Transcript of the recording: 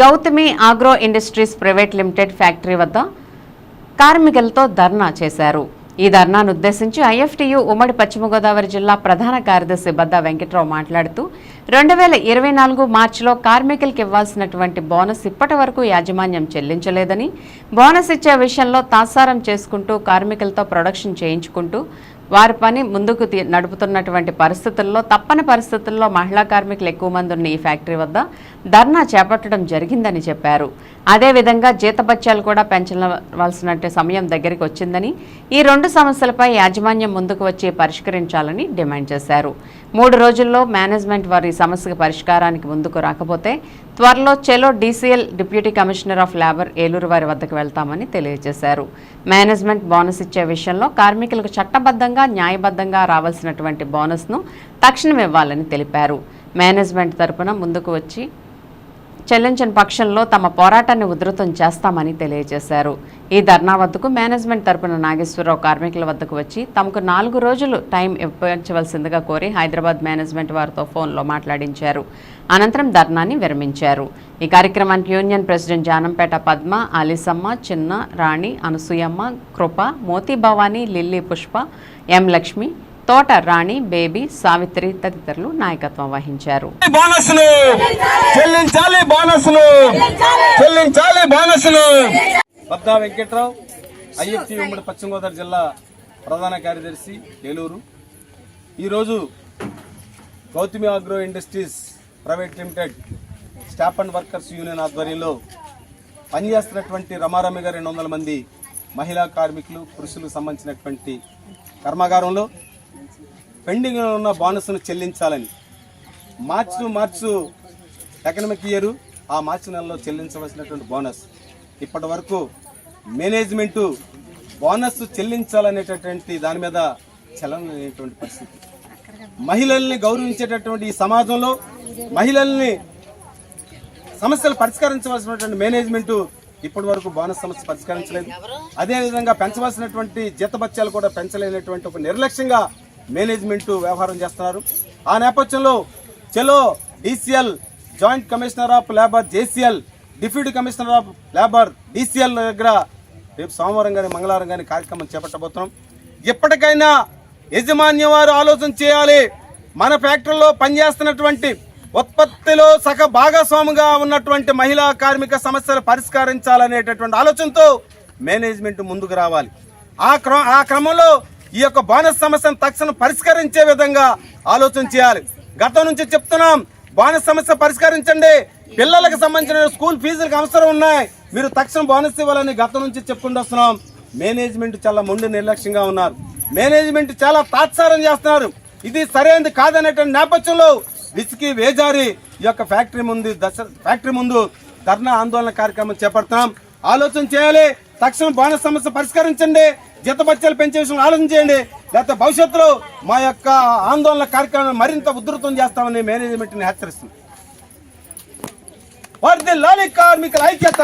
Gautami agro industries private limited factory వద్ద కార్మికులతో ధర్నా చేశారు. ఈ ధర్నాను ఉద్దేశించి ఐఎఫ్టియు ఉమ్మడి పశ్చిమ గోదావరి జిల్లా ప్రధాన కార్యదర్శి బద్దా వెంకట్రావు మాట్లాడుతూ రెండు వేల ఇరవై నాలుగు మార్చిలో కార్మికులకు ఇవ్వాల్సినటువంటి బోనస్ ఇప్పటి వరకు యాజమాన్యం చెల్లించలేదని బోనస్ ఇచ్చే విషయంలో తాసారం చేసుకుంటూ కార్మికులతో ప్రొడక్షన్ చేయించుకుంటూ వారి పని ముందుకు తీ- నడుపుతున్నటువంటి పరిస్థితుల్లో తప్పని పరిస్థితుల్లో మహిళా కార్మికులు ఎక్కువ మంది ఉన్న ఈ ఫ్యాక్టరీ వద్ద ధర్నా చేపట్టడం జరిగిందని చెప్పారు. అదేవిధంగా జీతభత్యాలు కూడా పెంచవలసిన సమయం దగ్గరికి వచ్చిందని ఈ రెండు సమస్యలపై యాజమాన్యం ముందుకు వచ్చి పరిష్కరించాలని డిమాండ్ చేశారు. మూడు రోజుల్లో మేనేజ్మెంట్ వారి సమస్యకు పరిష్కారానికి ముందుకు రాకపోతే త్వరలో చెలో DCL deputy commissioner of labour Eluru వారి వద్దకు వెళ్తామని తెలియజేశారు. మేనేజ్మెంట్ బోనస్ ఇచ్చే విషయంలో కార్మికులకు చట్టబద్ధంగా న్యాయబద్ధంగా రావాల్సినటువంటి బోనస్ను తక్షణం ఇవ్వాలని తెలిపారు. మేనేజ్మెంట్ తరపున ముందుకు వచ్చి చెల్లించని పక్షంలో తమ పోరాటాన్ని ఉధృతం చేస్తామని తెలియజేశారు. ఈ ధర్నా వద్దకు మేనేజ్మెంట్ తరపున నాగేశ్వరరావు కార్మికుల వద్దకు వచ్చి తమకు నాలుగు రోజులు టైం ఇవ్వవలసిందిగా కోరి హైదరాబాద్ మేనేజ్మెంట్ వారితో ఫోన్లో మాట్లాడించారు. అనంతరం ధర్నాని విరమించారు. ఈ కార్యక్రమానికి union president Janampeta Padma Alisamma Chinna Rani Anasuyamma Krupa Moti Bhavani Lilly Pushpa M Lakshmi Thota Rani Baby Savitri తదితరులు నాయకత్వం వహించారు. బోనస్లు చెల్లించాలి బోనస్లు చెల్లించాలి బోనస్లు బద్దా వెంకట్రావు ఐఎఫ్టీ ఉమ్మడి పశ్చిమ గోదావరి జిల్లా ప్రధాన కార్యదర్శి ఏలూరు ఈరోజు Gautami agro industries private limited staff and workers union ఆధ్వర్యంలో పనిచేస్తున్నటువంటి రమారమి గారు రెండు వందల మంది మహిళా కార్మికులు పురుషులకు సంబంధించినటువంటి కర్మాగారంలో పెండింగ్లో ఉన్న బోనస్ను చెల్లించాలని. మార్చు మార్చు ఎకనమిక్ ఇయర్ ఆ మార్చి నెలలో చెల్లించవలసినటువంటి బోనస్. ఇప్పటి వరకు మేనేజ్మెంటు బోనస్ చెల్లించాలనేటటువంటి దాని మీద చలనటువంటి పరిస్థితి. మహిళల్ని గౌరవించేటటువంటి ఈ సమాజంలో మహిళల్ని సమస్యలు పరిష్కరించవలసినటువంటి మేనేజ్మెంటు ఇప్పటి వరకు బోనస్ సమస్య పరిష్కరించలేదు. అదేవిధంగా పెంచవలసినటువంటి జీతభత్యాలు కూడా పెంచలేనటువంటి ఒక నిర్లక్ష్యంగా మేనేజ్మెంట్ వ్యవహారం చేస్తున్నారు. ఆ నేపథ్యంలో చెలో DCL joint commissioner of labour JCL deputy commissioner of labour DCL దగ్గర రేపు సోమవారం కానీ మంగళవారం కానీ కార్యక్రమం చేపట్టబోతున్నాం. ఎప్పటికైనా యజమాన్యం వారు ఆలోచన చేయాలి. మన ఫ్యాక్టరీలో పనిచేస్తున్నటువంటి ఉత్పత్తిలో సగ భాగస్వాముగా ఉన్నటువంటి మహిళా కార్మిక సమస్యలు పరిష్కరించాలనేటటువంటి ఆలోచనతో మేనేజ్మెంట్ ముందుకు రావాలి. ఆ క్రమ ఆ క్రమంలో ఈ యొక్క బోనస్ సమస్యను తక్షణం పరిష్కరించే విధంగా ఆలోచన చేయాలి. గతం నుంచి చెప్తున్నాం బోనస్ సమస్య పరిష్కరించండి. పిల్లలకు సంబంధించిన స్కూల్ ఫీజులకు అవసరం ఉన్నాయి. మీరు తక్షణం బోనస్ ఇవ్వాలని గతం నుంచి చెప్పుకుంటూ వస్తున్నాం. మేనేజ్మెంట్ చాలా ముందు నిర్లక్ష్యంగా ఉన్నారు. మేనేజ్మెంట్ చాలా తాత్సారం చేస్తున్నారు. ఇది సరైనది కాదనేటువంటి నేపథ్యంలో విసికి వేజారి ఈ యొక్క ఫ్యాక్టరీ ముందు దశ ఫ్యాక్టరీ ముందు ధర్నా ఆందోళన కార్యక్రమం చేపడుతున్నాం ఆలోచన చేయాలి తక్షణం బోనస్ సమస్య పరిష్కరించండి. జీతభత్యాలు పెంచే విషయం ఆలోచన చేయండి. లేకపోతే భవిష్యత్తులో మా యొక్క ఆందోళన కార్యక్రమాన్ని మరింత ఉధృతం చేస్తామని మేనేజ్మెంట్ని హెచ్చరిస్తుంది లాలి కార్మికుల ఐక్యత.